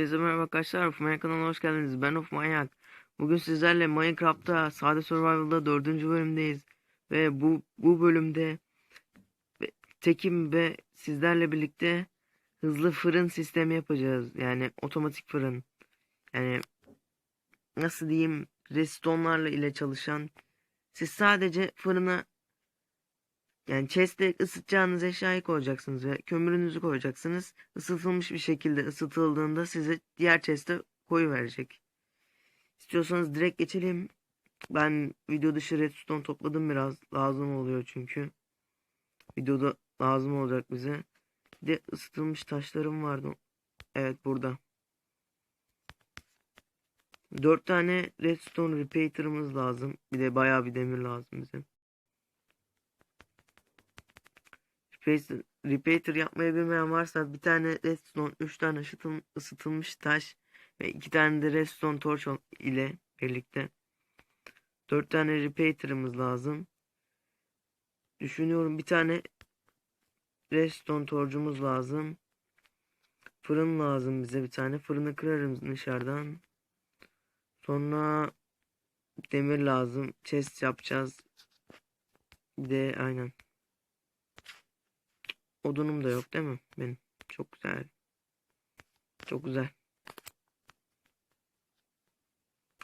Hepinize merhaba arkadaşlar. Of Manyak kanalına hoş geldiniz. Ben Of Manyak. Bugün sizlerle Minecraft'ta Sade Survival'da dördüncü bölümdeyiz. Ve bu bu bölümde tekim ve sizlerle birlikte hızlı fırın sistemi yapacağız. Yani otomatik fırın. Yani nasıl diyeyim restonlarla ile çalışan. Siz sadece fırına yani chest'e ısıtacağınız eşyayı koyacaksınız ve kömürünüzü koyacaksınız. Isıtılmış bir şekilde ısıtıldığında size diğer chest'e koyu verecek. İstiyorsanız direkt geçelim. Ben video dışı redstone topladım biraz. Lazım oluyor çünkü. Videoda lazım olacak bize. Bir de ısıtılmış taşlarım vardı. Evet burada. Dört tane redstone repeater'ımız lazım. Bir de bayağı bir demir lazım bize. Repeater, yapmayı bilmeyen varsa bir tane redstone, 3 tane ısıtıl- ısıtılmış taş ve 2 tane de redstone torch ile birlikte 4 tane repeater'ımız lazım. Düşünüyorum bir tane redstone torcumuz lazım. Fırın lazım bize bir tane. Fırını kırarım dışarıdan. Sonra demir lazım. Chest yapacağız. De aynen. Odunum da yok değil mi? Benim. Çok güzel. Çok güzel.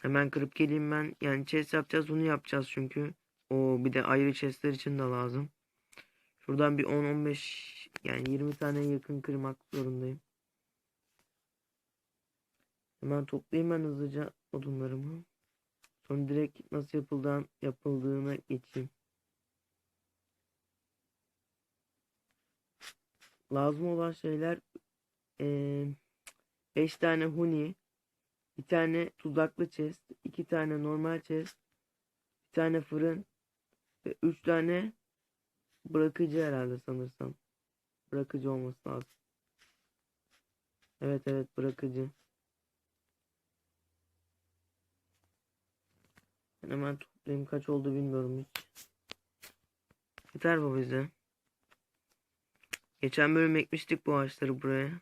Hemen kırıp geleyim ben. Yani chest yapacağız. Bunu yapacağız çünkü. O bir de ayrı chestler için de lazım. Şuradan bir 10-15 yani 20 tane yakın kırmak zorundayım. Hemen toplayayım ben hızlıca odunlarımı. Sonra direkt nasıl yapıldığını, yapıldığına geçeyim. Lazım olan şeyler 5 tane huni, bir tane tuzaklı chest, 2 tane normal chest, bir tane fırın ve 3 tane bırakıcı herhalde sanırsam. Bırakıcı olması lazım. Evet evet bırakıcı. Ben hemen toplayayım kaç oldu bilmiyorum hiç. Yeter bu bize. Geçen bölüm ekmiştik bu ağaçları buraya.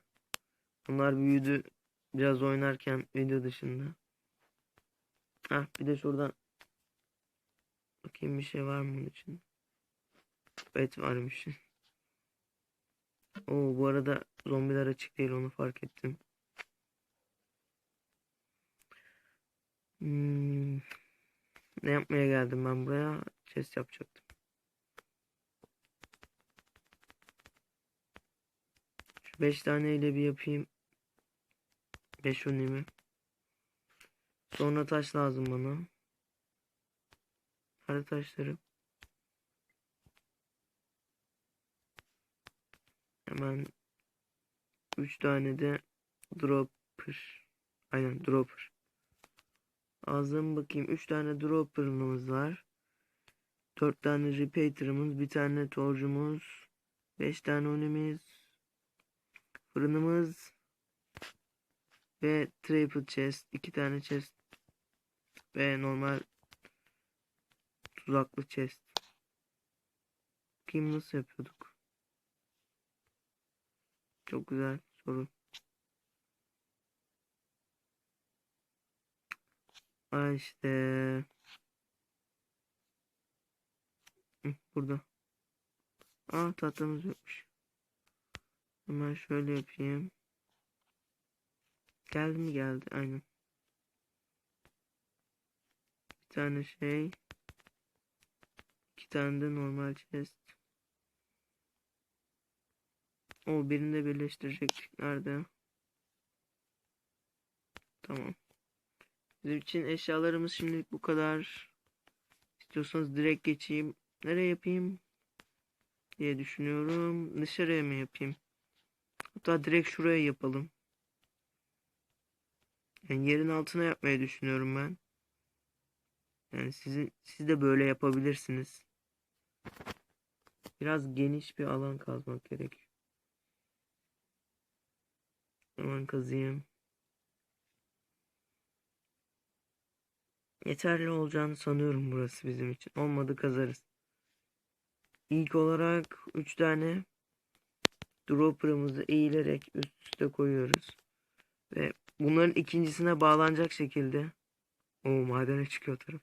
Onlar büyüdü biraz oynarken video dışında. Ah bir de şuradan bakayım bir şey var mı bunun için. Evet varmış. Oo bu arada zombiler açık değil onu fark ettim. Hmm, ne yapmaya geldim ben buraya? Chest yapacaktım. 5 tane ile bir yapayım. 5 önemi. Sonra taş lazım bana. Hadi taşları. Hemen 3 tane de dropper. Aynen dropper. Ağzım bakayım. 3 tane dropper'ımız var. 4 tane repeater'ımız, bir tane torcumuz, 5 tane önemiz, fırınımız ve triple chest, 2 tane chest ve normal tuzaklı chest. Kim nasıl yapıyorduk? Çok güzel soru. Ay işte. Burada. Aa tahtamız yokmuş. Hemen şöyle yapayım. Geldi mi geldi aynen. Bir tane şey. iki tane de normal chest. O birini de birleştirecektik. Nerede? Tamam. Bizim için eşyalarımız şimdilik bu kadar. İstiyorsanız direkt geçeyim. Nereye yapayım? diye düşünüyorum. Dışarıya mı yapayım? Hatta direkt şuraya yapalım. Yani yerin altına yapmayı düşünüyorum ben. Yani sizin siz de böyle yapabilirsiniz. Biraz geniş bir alan kazmak gerek. Hemen kazıyım. Yeterli olacağını sanıyorum burası bizim için. Olmadı kazarız. İlk olarak 3 tane dropper'ımızı eğilerek üst üste koyuyoruz. Ve bunların ikincisine bağlanacak şekilde o madene çıkıyor taraf.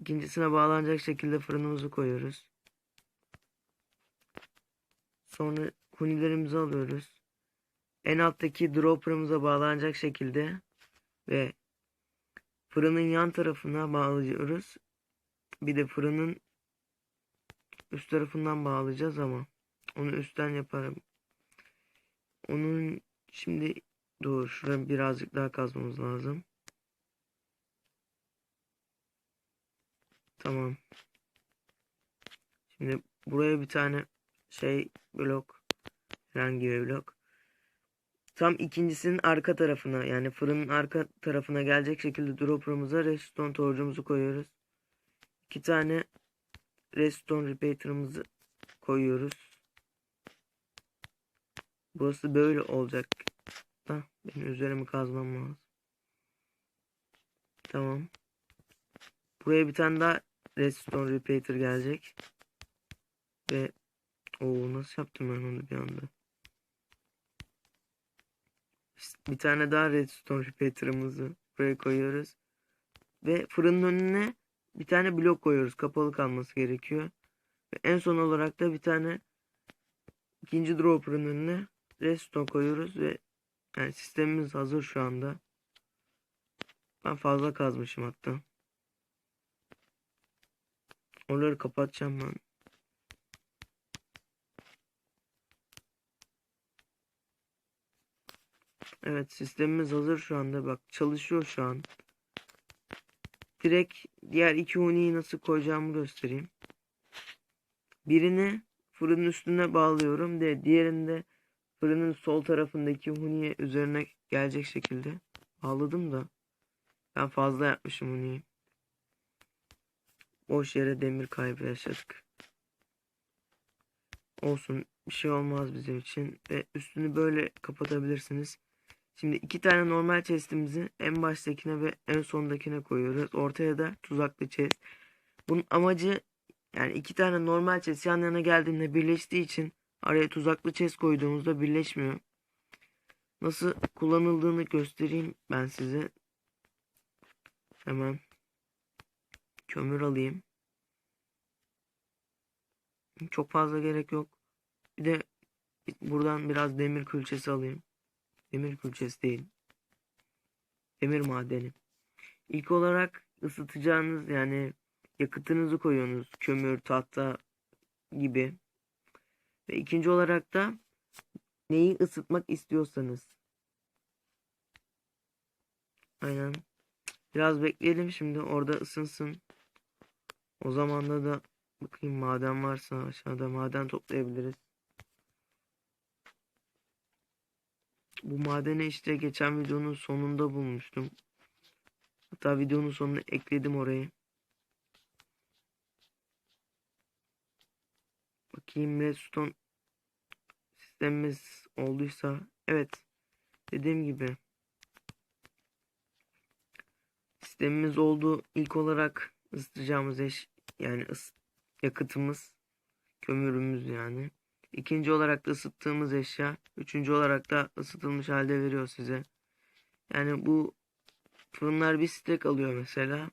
İkincisine bağlanacak şekilde fırınımızı koyuyoruz. Sonra hunilerimizi alıyoruz. En alttaki dropper'ımıza bağlanacak şekilde ve fırının yan tarafına bağlıyoruz. Bir de fırının üst tarafından bağlayacağız ama onu üstten yaparım. Onun şimdi dur şuraya birazcık daha kazmamız lazım. Tamam. Şimdi buraya bir tane şey blok herhangi bir blok. Tam ikincisinin arka tarafına yani fırının arka tarafına gelecek şekilde dropper'ımıza redstone torcumuzu koyuyoruz. İki tane redstone repeater'ımızı koyuyoruz. Burası böyle olacak. Da benim üzerimi kazmam lazım. Tamam. Buraya bir tane daha redstone repeater gelecek. Ve o nasıl yaptım ben onu bir anda? Bir tane daha redstone repeater'ımızı buraya koyuyoruz. Ve fırının önüne bir tane blok koyuyoruz. Kapalı kalması gerekiyor. Ve en son olarak da bir tane ikinci dropper'ın önüne redstone koyuyoruz ve yani sistemimiz hazır şu anda. Ben fazla kazmışım hatta. Onları kapatacağım ben. Evet sistemimiz hazır şu anda. Bak çalışıyor şu an. Direkt diğer iki huniyi nasıl koyacağımı göstereyim. Birini fırının üstüne bağlıyorum de diğerinde fırının sol tarafındaki huniye üzerine gelecek şekilde bağladım da ben fazla yapmışım huniyi. Boş yere demir kaybı yaşadık. Olsun bir şey olmaz bizim için ve üstünü böyle kapatabilirsiniz. Şimdi iki tane normal chestimizi en baştakine ve en sondakine koyuyoruz. Ortaya da tuzaklı chest. Bunun amacı yani iki tane normal chest yan yana geldiğinde birleştiği için araya tuzaklı chest koyduğumuzda birleşmiyor. Nasıl kullanıldığını göstereyim ben size. Hemen kömür alayım. Çok fazla gerek yok. Bir de buradan biraz demir külçesi alayım. Demir külçesi değil. Demir madeni. İlk olarak ısıtacağınız yani yakıtınızı koyuyorsunuz. Kömür, tahta gibi. Ve ikinci olarak da neyi ısıtmak istiyorsanız. Aynen. Biraz bekleyelim şimdi orada ısınsın. O zamanda da bakayım maden varsa aşağıda maden toplayabiliriz. Bu madeni işte geçen videonun sonunda bulmuştum. Hatta videonun sonuna ekledim orayı. Bakayım redstone sistemimiz olduysa. Evet. Dediğim gibi. Sistemimiz oldu. İlk olarak ısıtacağımız eş yani ıs yakıtımız kömürümüz yani. İkinci olarak da ısıttığımız eşya. Üçüncü olarak da ısıtılmış halde veriyor size. Yani bu fırınlar bir stek alıyor mesela.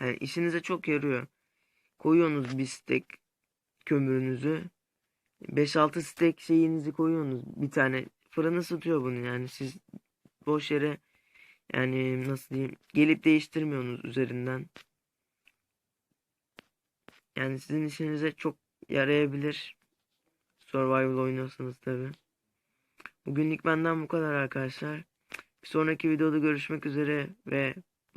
Yani işinize çok yarıyor. Koyuyorsunuz bir stek kömürünüzü. 5-6 stek şeyinizi koyuyorsunuz. Bir tane fırın ısıtıyor bunu yani. Siz boş yere yani nasıl diyeyim gelip değiştirmiyorsunuz üzerinden. Yani sizin işinize çok yarayabilir. Survival oynuyorsanız tabi. Bugünlük benden bu kadar arkadaşlar. Bir sonraki videoda görüşmek üzere ve